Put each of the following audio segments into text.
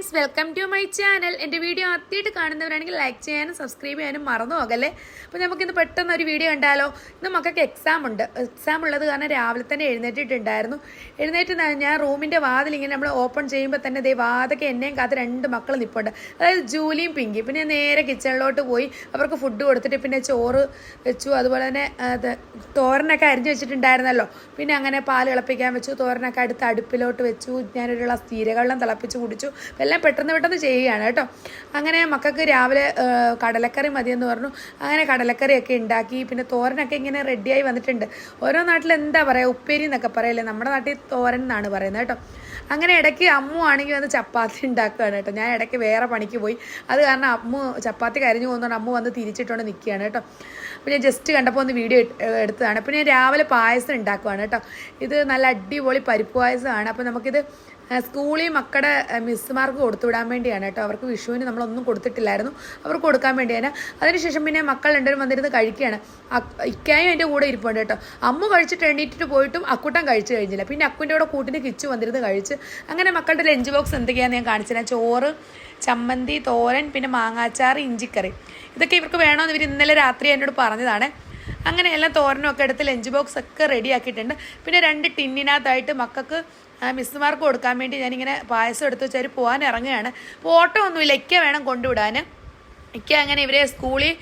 Friends welcome to my channel എന്റെ video ആദ്യമായിട്ട് കാണുന്നവരാണെങ്കിൽ ലൈക്ക് ചെയ്യാനും സബ്സ്ക്രൈബ് ചെയ്യാനും മറന്നു പോകല്ലേ? അപ്പോൾ നമുക്കിന്ന് പെട്ടെന്ന് ഒരു വീഡിയോ കണ്ടാലോ? ഇന്ന് മക്കൾക്ക് എക്സാം ഉണ്ട്. എക്സാം ഉള്ളത് കാരണം രാവിലെ തന്നെ എഴുന്നേറ്റിട്ടുണ്ടായിരുന്നു. എഴുന്നേറ്റ് ഞാൻ റൂമിന്റെ വാതിൽ ഇങ്ങനെ നമ്മൾ ഓപ്പൺ ചെയ്യുമ്പോൾ തന്നെ ദേ വാതൊക്കെ എന്നെയും കാത്ത് രണ്ട് മക്കൾ നിൽപ്പുണ്ട് അതായത് ജൂലിയും പിങ്കി പിന്നെ നേരെ കിച്ചണിലോട്ട് പോയി അവർക്ക് ഫുഡ് കൊടുത്തിട്ട് പിന്നെ ചോറ് വെച്ചു. അതുപോലെ തന്നെ തോരനൊക്കെ അരിഞ്ഞു വെച്ചിട്ടുണ്ടായിരുന്നല്ലോ. പിന്നെ അങ്ങനെ പാൽ ഇളപ്പിക്കാൻ വെച്ചു. തോരനൊക്കെ അടുത്ത് അടുപ്പിലോട്ട് വെച്ചു. ഞാനൊരു ഗ്ലാസ് ജീരകവെള്ളം തിളപ്പിച്ച് കുടിച്ചു. എല്ലാം പെട്ടെന്ന് പെട്ടെന്ന് ചെയ്യുകയാണ് കേട്ടോ. അങ്ങനെ മക്കൾക്ക് രാവിലെ കടലക്കറി മതിയെന്ന് പറഞ്ഞു. അങ്ങനെ കടലക്കറിയൊക്കെ ഉണ്ടാക്കി പിന്നെ തോരനൊക്കെ ഇങ്ങനെ റെഡിയായി വന്നിട്ടുണ്ട്. ഓരോ നാട്ടിൽ എന്താ പറയുക ഉപ്പേരി എന്നൊക്കെ പറയല്ലേ നമ്മുടെ നാട്ടിൽ തോരൻ എന്നാണ് പറയുന്നത് കേട്ടോ. അങ്ങനെ ഇടയ്ക്ക് അമ്മു ആണെങ്കിൽ വന്ന് ചപ്പാത്തി ഉണ്ടാക്കുകയാണ് കേട്ടോ. ഞാൻ ഇടയ്ക്ക് വേറെ പണിക്ക് പോയി. അത് കാരണം അമ്മു ചപ്പാത്തി കരിഞ്ഞു പോകുന്നതുകൊണ്ട് അമ്മു വന്ന് തിരിച്ചിട്ടുകൊണ്ട് നിൽക്കുകയാണ് കേട്ടോ. അപ്പോൾ ഞാൻ ജസ്റ്റ് കണ്ടപ്പോൾ ഒന്ന് വീഡിയോ എടുത്തതാണ്. അപ്പോൾ ഞാൻ രാവിലെ പായസം ഉണ്ടാക്കുകയാണ് കേട്ടോ. ഇത് നല്ല അടിപൊളി പരിപ്പ് പായസമാണ്. അപ്പോൾ നമുക്കിത് സ്കൂളിൽ മക്കളുടെ മിസ്സുമാർക്ക് കൊടുത്തു വിടാൻ വേണ്ടിയാണ് കേട്ടോ. അവർക്ക് വിഷുവിന് നമ്മളൊന്നും കൊടുത്തിട്ടില്ലായിരുന്നു. അവർക്ക് കൊടുക്കാൻ വേണ്ടിയാണ്. അതിനുശേഷം പിന്നെ മക്കൾ രണ്ടുപേരും വന്നിരുന്ന് കഴിക്കുകയാണ്. ഇക്കായും എന്റെ കൂടെ ഇരിപ്പുണ്ട് കേട്ടോ. അമ്മ കഴിച്ചിട്ട് എണ്ണീറ്റിട്ട് പോയിട്ടും അക്കൂട്ടം കഴിച്ചു കഴിഞ്ഞില്ല. പിന്നെ അക്കുന്റെ കൂടെ കൂട്ടിന് കിച്ചു വന്നിരുന്ന് കഴിച്ച്. അങ്ങനെ മക്കളുടെ ലഞ്ച് ബോക്സ് എന്തൊക്കെയാണെന്ന് ഞാൻ കാണിച്ചില്ല ചോറ് ചമ്മന്തി തോരൻ പിന്നെ മാങ്ങാച്ചാറ് ഇഞ്ചിക്കറി. ഇതൊക്കെ ഇവർക്ക് വേണമെന്ന് ഇവർ ഇന്നലെ രാത്രി എന്നോട് പറഞ്ഞതാണ്. അങ്ങനെ എല്ലാം തോരനൊക്കെ എടുത്ത് ലഞ്ച് ബോക്സ് ഒക്കെ റെഡിയാക്കിയിട്ടുണ്ട് പിന്നെ രണ്ട് ടിന്നിനകത്തായിട്ട് മക്കൾക്ക് മിസ്സുമാർക്ക് കൊടുക്കാൻ വേണ്ടി ഞാനിങ്ങനെ പായസം എടുത്ത് വെച്ചാൽ പോകാൻ ഇറങ്ങുകയാണ്. അപ്പോൾ ഓട്ടോ ഒന്നുമില്ല ഇക്ക വേണം കൊണ്ടുവിടാൻ ഇക്ക അങ്ങനെ ഇവരെ സ്കൂളിൽ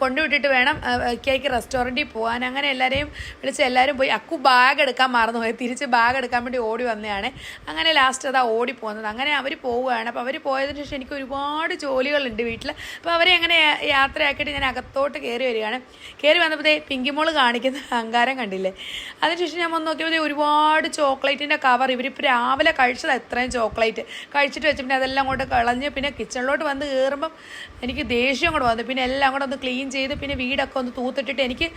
കൊണ്ടുവിട്ടിട്ട് വേണം ഇക്കയ്ക്ക് റെസ്റ്റോറന്റിൽ പോകാൻ. അങ്ങനെ എല്ലാവരെയും വിളിച്ച് എല്ലാവരും പോയി. അക്കു ബാഗ് എടുക്കാൻ മറന്നു പോയി തിരിച്ച് ബാഗ് എടുക്കാൻ വേണ്ടി ഓടി വന്നതാണ്. അങ്ങനെ ലാസ്റ്റ് അതാ ഓടി പോകുന്നത്. അങ്ങനെ അവർ പോവുകയാണ്. അപ്പോൾ അവർ പോയതിന് ശേഷം എനിക്ക് ഒരുപാട് ജോലികളുണ്ട് വീട്ടിൽ അപ്പോൾ അവരെ അങ്ങനെ യാത്രയാക്കിയിട്ട് ഞാൻ അകത്തോട്ട് കയറി വരികയാണ്. കയറി വന്നപ്പോൾ പിങ്കിമോൾ കാണിക്കുന്ന അഹങ്കാരം കണ്ടില്ലേ? അതിനുശേഷം ഞാൻ വന്ന് നോക്കിയപ്പോൾ ഒരുപാട് ചോക്ലേറ്റിന്റെ കവർ ഇവരിപ്പോൾ രാവിലെ കഴിച്ചതാണ് എത്രയും ചോക്ലേറ്റ്. കഴിച്ചിട്ട് വെച്ച് പിന്നെ അതെല്ലാം കൊണ്ട് കളഞ്ഞ് പിന്നെ കിച്ചണിലോട്ട് വന്ന് കയറുമ്പം എനിക്ക് ദേഷ്യം കൂടെ വന്നു. പിന്നെ എല്ലാം കൂടെ ഒന്ന് ക്ലീൻ ചെയ്ത് പിന്നെ വീടൊക്കെ ഒന്ന് തൂത്തിട്ടിട്ട് എനിക്ക്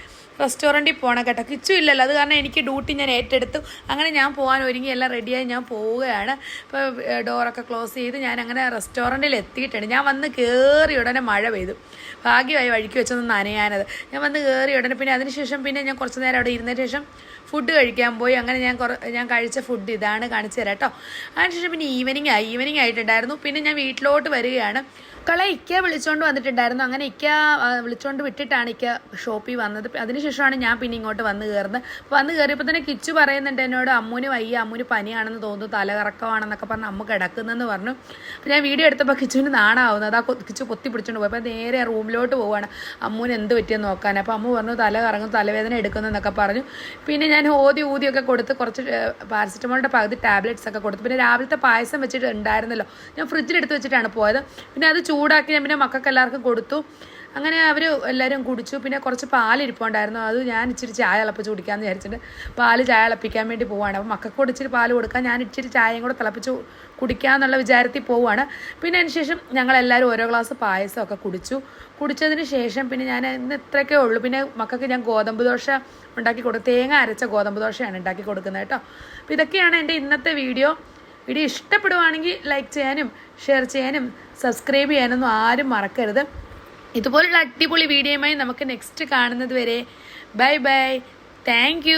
റെസ്റ്റോറന്റിൽ പോകണം കേട്ടോ. കിച്ചു ഇല്ലല്ലോ. അത് കാരണം എനിക്ക് ഡ്യൂട്ടി ഞാൻ ഏറ്റെടുത്തു. അങ്ങനെ ഞാൻ പോകാൻ ഒരുങ്ങി. എല്ലാം റെഡിയായി ഞാൻ പോവുകയാണ്. ഇപ്പോൾ ഡോറൊക്കെ ക്ലോസ് ചെയ്ത് ഞാൻ അങ്ങനെ റെസ്റ്റോറന്റിൽ എത്തിയിട്ടുണ്ട്. ഞാൻ വന്ന് കയറി ഉടനെ മഴ പെയ്തു. ഭാഗ്യമായി വഴിക്ക് വെച്ചൊന്ന് നനയാനത്. ഞാൻ വന്ന് കയറി ഉടനെ പിന്നെ അതിനുശേഷം പിന്നെ ഞാൻ കുറച്ച് നേരം അവിടെ ഇരുന്നതിന് ശേഷം ഫുഡ് കഴിക്കാൻ പോയി. അങ്ങനെ ഞാൻ കുറ ഞാൻ കഴിച്ച ഫുഡ് ഇതാണ് കാണിച്ചു തരാം കേട്ടോ. അതിനുശേഷം പിന്നെ ഈവനിങ് ആയി ഈവനിങ് ആയിട്ടുണ്ടായിരുന്നു. പിന്നെ ഞാൻ വീട്ടിലോട്ട് വരികയാണ്. കളെ ഇക്ക വിളിച്ചോണ്ട് വന്നിട്ടുണ്ടായിരുന്നു. അങ്ങനെ ഇക്ക വിളിച്ചുകൊണ്ട് വിട്ടിട്ടാണ് ഇക്ക ഷോപ്പിൽ വന്നത്. അതിനുശേഷമാണ് ഞാൻ പിന്നെ ഇങ്ങോട്ട് വന്ന് കയറുന്നത്. അപ്പോൾ വന്ന് കയറിയപ്പോൾ തന്നെ കിച്ചു പറയുന്നുണ്ട് എന്നോട് അമ്മൂന് വയ്യ അമ്മൂന് പനിയാണെന്ന് തോന്നുന്നു തലകറക്കമാണെന്നൊക്കെ പറഞ്ഞ് അമ്മ കിടക്കുന്നെന്ന് പറഞ്ഞു. അപ്പോൾ ഞാൻ വീഡിയോ എടുത്തപ്പോൾ കിച്ചുവിന് നാണാവുന്നത്. ആ കിച്ചു കൊത്തി പിടിച്ചോണ്ട് പോയി. അപ്പോൾ നേരെ റൂമിലോട്ട് പോവുകയാണ് അമ്മൂന് എന്ത് പറ്റിയെന്ന് നോക്കാൻ? അപ്പോൾ അമ്മ പറഞ്ഞു തല കറങ്ങും തലവേദന എടുക്കുന്നതെന്നൊക്കെ പറഞ്ഞു. പിന്നെ ഞാൻ ഓതി ഊതിയൊക്കെ കൊടുത്ത് കുറച്ച് പാരസിറ്റമോളിന്റെ പകുതി ടാബ്ലറ്റ്സ് ഒക്കെ കൊടുത്തു. പിന്നെ രാവിലത്തെ പായസം വെച്ചിട്ട് ഉണ്ടായിരുന്നല്ലോ. ഞാൻ ഫ്രിഡ്ജിലെടുത്ത് വെച്ചിട്ടാണ് പോയത്. പിന്നെ അത് ചൂടാക്കി ഞാൻ പിന്നെ മക്കൾക്ക് എല്ലാവർക്കും കൊടുത്തു. അങ്ങനെ അവർ എല്ലാവരും കുടിച്ചു. പിന്നെ കുറച്ച് പാൽ ഇരിപ്പുണ്ടായിരുന്നു. അത് ഞാൻ ഇച്ചിരി ചായ തിളപ്പിച്ച് കുടിക്കാമെന്ന് വിചാരിച്ചിട്ട് പാൽ ചായ തിളപ്പിക്കാൻ വേണ്ടി പോവാണ്. അപ്പോൾ മക്കൾക്ക് കൂടെ ഇച്ചിരി പാൽ കൊടുക്കാൻ ഞാൻ ഇച്ചിരി ചായയും കൂടെ തിളപ്പിച്ച് കുടിക്കാമെന്നുള്ള വിചാരത്തിൽ പോവാണ്. പിന്നെ അതിന് ശേഷം ഞങ്ങളെല്ലാവരും ഓരോ ഗ്ലാസ് പായസമൊക്കെ കുടിച്ചു. കുടിച്ചതിന് ശേഷം പിന്നെ ഞാൻ ഇന്ന് ഇത്രയൊക്കെ ഉള്ളൂ. പിന്നെ മക്കൾക്ക് ഞാൻ ഗോതമ്പ് ദോശ ഉണ്ടാക്കി കൊടുക്കും തേങ്ങ അരച്ച ഗോതമ്പ് ദോശയാണ് ഉണ്ടാക്കി കൊടുക്കുന്നത് കേട്ടോ. അപ്പോൾ ഇതൊക്കെയാണ് എന്റെ ഇന്നത്തെ വീഡിയോ. വീഡിയോ ഇഷ്ടപ്പെടുവാണെങ്കിൽ ലൈക്ക് ചെയ്യാനും ഷെയർ ചെയ്യാനും സബ്സ്ക്രൈബ് ചെയ്യാനൊന്നും ആരും മറക്കരുത്. ഇതുപോലുള്ള അടിപൊളി വീഡിയോയുമായി നമുക്ക് നെക്സ്റ്റ് കാണുന്നത് വരെ. Bye bye thank